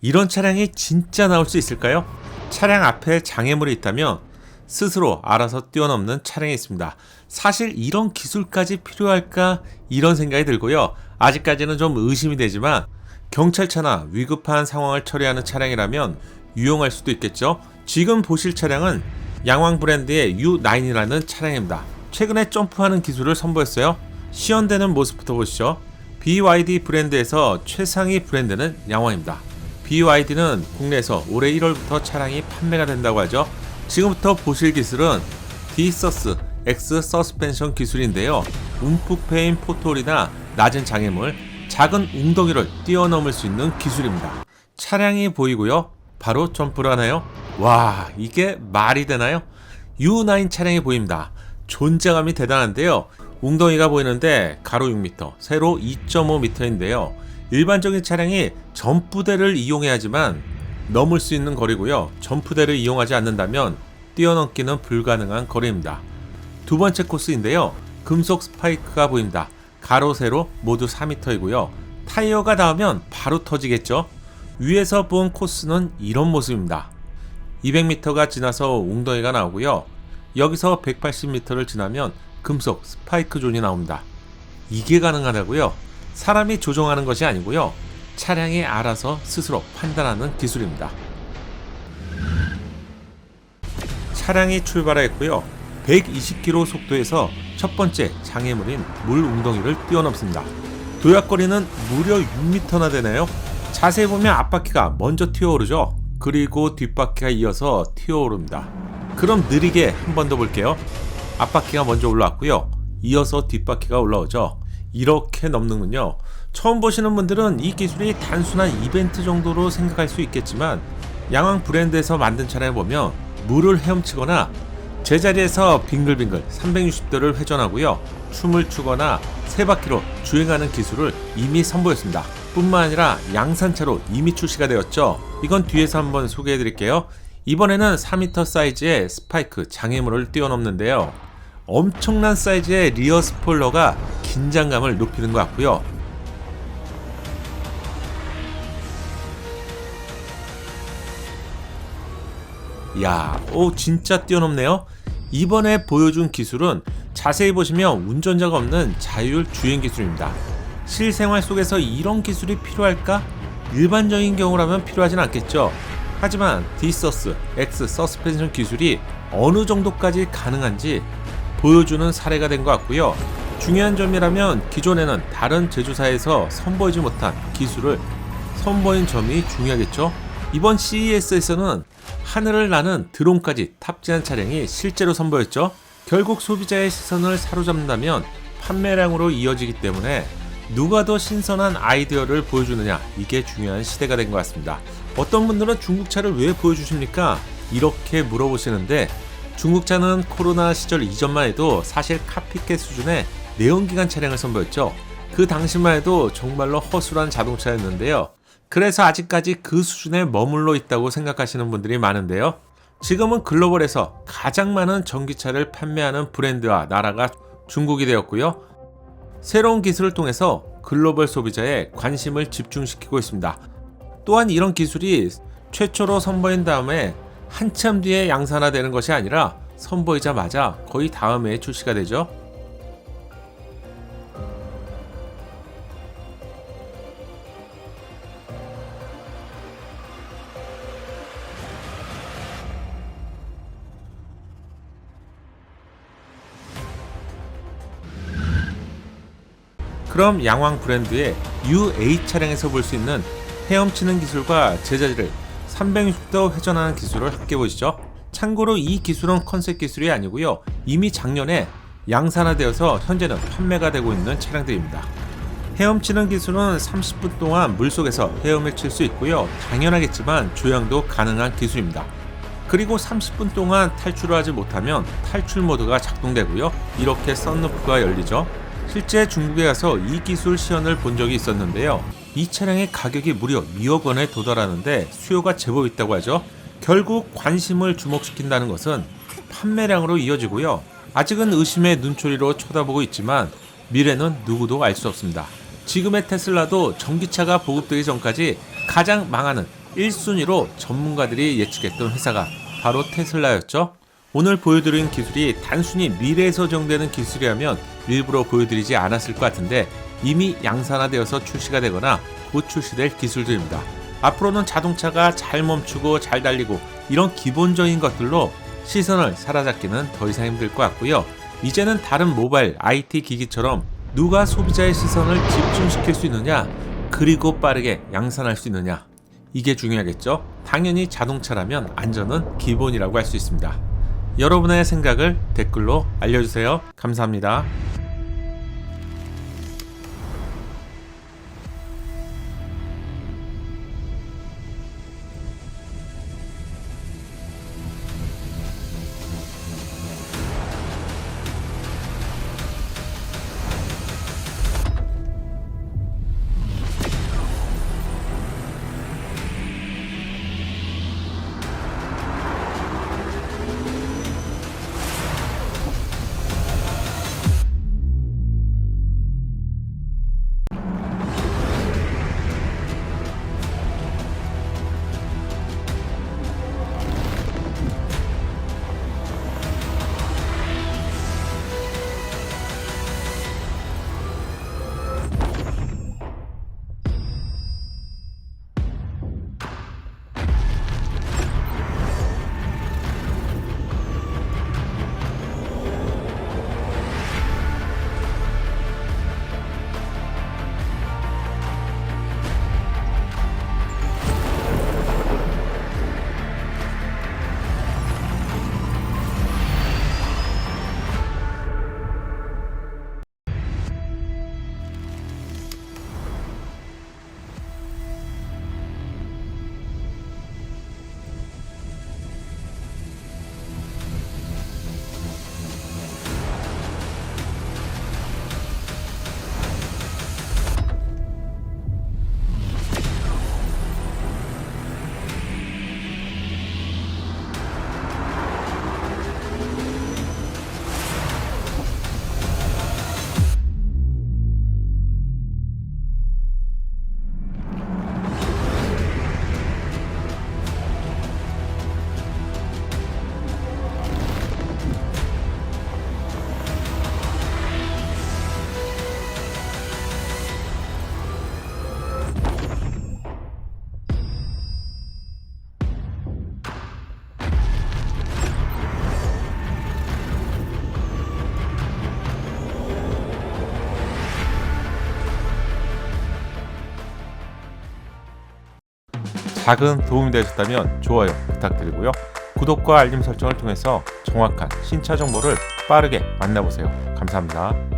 이런 차량이 진짜 나올 수 있을까요? 차량 앞에 장애물이 있다면 스스로 알아서 뛰어넘는 차량이 있습니다. 사실 이런 기술까지 필요할까 이런 생각이 들고요. 아직까지는 좀 의심이 되지만 경찰차나 위급한 상황을 처리하는 차량이라면 유용할 수도 있겠죠. 지금 보실 차량은 양왕 브랜드의 U9이라는 차량입니다. 최근에 점프하는 기술을 선보였어요. 시연되는 모습부터 보시죠. BYD 브랜드에서 최상위 브랜드는 양왕입니다. BYD는 국내에서 올해 1월부터 차량이 판매가 된다고 하죠. 지금부터 보실 기술은 디서스 X 서스펜션 기술인데요. 움푹 패인 포토홀이나 낮은 장애물, 작은 웅덩이를 뛰어넘을 수 있는 기술입니다. 차량이 보이고요. 바로 점프를 하나요? 와, 이게 말이 되나요? U9 차량이 보입니다. 존재감이 대단한데요. 웅덩이가 보이는데 가로 6m, 세로 2.5m인데요. 일반적인 차량이 점프대를 이용해야지만 넘을 수 있는 거리고요. 점프대를 이용하지 않는다면 뛰어넘기는 불가능한 거리입니다. 두 번째 코스인데요. 금속 스파이크가 보입니다. 가로 세로 모두 4m이고요. 타이어가 닿으면 바로 터지겠죠. 위에서 본 코스는 이런 모습입니다. 200m가 지나서 웅덩이가 나오고요. 여기서 180m를 지나면 금속 스파이크 존이 나옵니다. 이게 가능하다고요? 사람이 조종하는 것이 아니고요. 차량이 알아서 스스로 판단하는 기술입니다. 차량이 출발했고요. 120km 속도에서 첫 번째 장애물인 물 웅덩이를 뛰어넘습니다. 도약거리는 무려 6m나 되네요. 자세히 보면 앞바퀴가 먼저 튀어오르죠. 그리고 뒷바퀴가 이어서 튀어오릅니다. 그럼 느리게 한 번 더 볼게요. 앞바퀴가 먼저 올라왔고요. 이어서 뒷바퀴가 올라오죠. 이렇게 넘는군요. 처음 보시는 분들은 이 기술이 단순한 이벤트 정도로 생각할 수 있겠지만 양왕 브랜드에서 만든 차량을 보면 물을 헤엄치거나 제자리에서 빙글빙글 360도를 회전하고요. 춤을 추거나 세 바퀴로 주행하는 기술을 이미 선보였습니다. 뿐만 아니라 양산차로 이미 출시가 되었죠. 이건 뒤에서 한번 소개해 드릴게요. 이번에는 4m 사이즈의 스파이크 장애물을 뛰어넘는데요. 엄청난 사이즈의 리어 스포일러가 긴장감을 높이는 것 같고요. 야, 오 진짜 뛰어넘네요. 이번에 보여준 기술은 자세히 보시면 운전자가 없는 자율 주행 기술입니다. 실생활 속에서 이런 기술이 필요할까? 일반적인 경우라면 필요하진 않겠죠. 하지만 디서스 X 서스펜션 기술이 어느 정도까지 가능한지 보여주는 사례가 된 것 같고요. 중요한 점이라면 기존에는 다른 제조사에서 선보이지 못한 기술을 선보인 점이 중요하겠죠. 이번 CES에서는 하늘을 나는 드론까지 탑재한 차량이 실제로 선보였죠. 결국 소비자의 시선을 사로잡는다면 판매량으로 이어지기 때문에 누가 더 신선한 아이디어를 보여주느냐 이게 중요한 시대가 된 것 같습니다. 어떤 분들은 중국차를 왜 보여주십니까? 이렇게 물어보시는데 중국차는 코로나 시절 이전만 해도 사실 카피캣 수준의 내연기관 차량을 선보였죠. 그 당시만 해도 정말로 허술한 자동차였는데요. 그래서 아직까지 그 수준에 머물러 있다고 생각하시는 분들이 많은데요. 지금은 글로벌에서 가장 많은 전기차를 판매하는 브랜드와 나라가 중국이 되었고요. 새로운 기술을 통해서 글로벌 소비자의 관심을 집중시키고 있습니다. 또한 이런 기술이 최초로 선보인 다음에 한참 뒤에 양산화되는 것이 아니라 선보이자마자 거의 다음에 출시가 되죠. 그럼 양왕 브랜드의 UA 차량에서 볼 수 있는 헤엄치는 기술과 제자리를 360도 회전하는 기술을 함께 보시죠. 참고로 이 기술은 컨셉 기술이 아니고요. 이미 작년에 양산화되어서 현재는 판매가 되고 있는 차량들입니다. 헤엄치는 기술은 30분 동안 물속에서 헤엄을 칠 수 있고요. 당연하겠지만 조향도 가능한 기술입니다. 그리고 30분 동안 탈출을 하지 못하면 탈출 모드가 작동되고요. 이렇게 썬루프가 열리죠. 실제 중국에 가서 이 기술 시연을 본 적이 있었는데요. 이 차량의 가격이 무려 2억 원에 도달하는데 수요가 제법 있다고 하죠. 결국 관심을 주목시킨다는 것은 판매량으로 이어지고요. 아직은 의심의 눈초리로 쳐다보고 있지만 미래는 누구도 알 수 없습니다. 지금의 테슬라도 전기차가 보급되기 전까지 가장 망하는 1순위로 전문가들이 예측했던 회사가 바로 테슬라였죠. 오늘 보여드린 기술이 단순히 미래에서 정되는 기술이라면 일부러 보여드리지 않았을 것 같은데 이미 양산화되어서 출시가 되거나 곧 출시될 기술들입니다. 앞으로는 자동차가 잘 멈추고 잘 달리고 이런 기본적인 것들로 시선을 사로잡기는 더 이상 힘들 것 같고요. 이제는 다른 모바일 IT 기기처럼 누가 소비자의 시선을 집중시킬 수 있느냐, 그리고 빠르게 양산할 수 있느냐. 이게 중요하겠죠? 당연히 자동차라면 안전은 기본이라고 할 수 있습니다. 여러분의 생각을 댓글로 알려주세요. 감사합니다. 작은 도움이 되셨다면 좋아요 부탁드리고요. 구독과 알림 설정을 통해서 정확한 신차 정보를 빠르게 만나보세요. 감사합니다.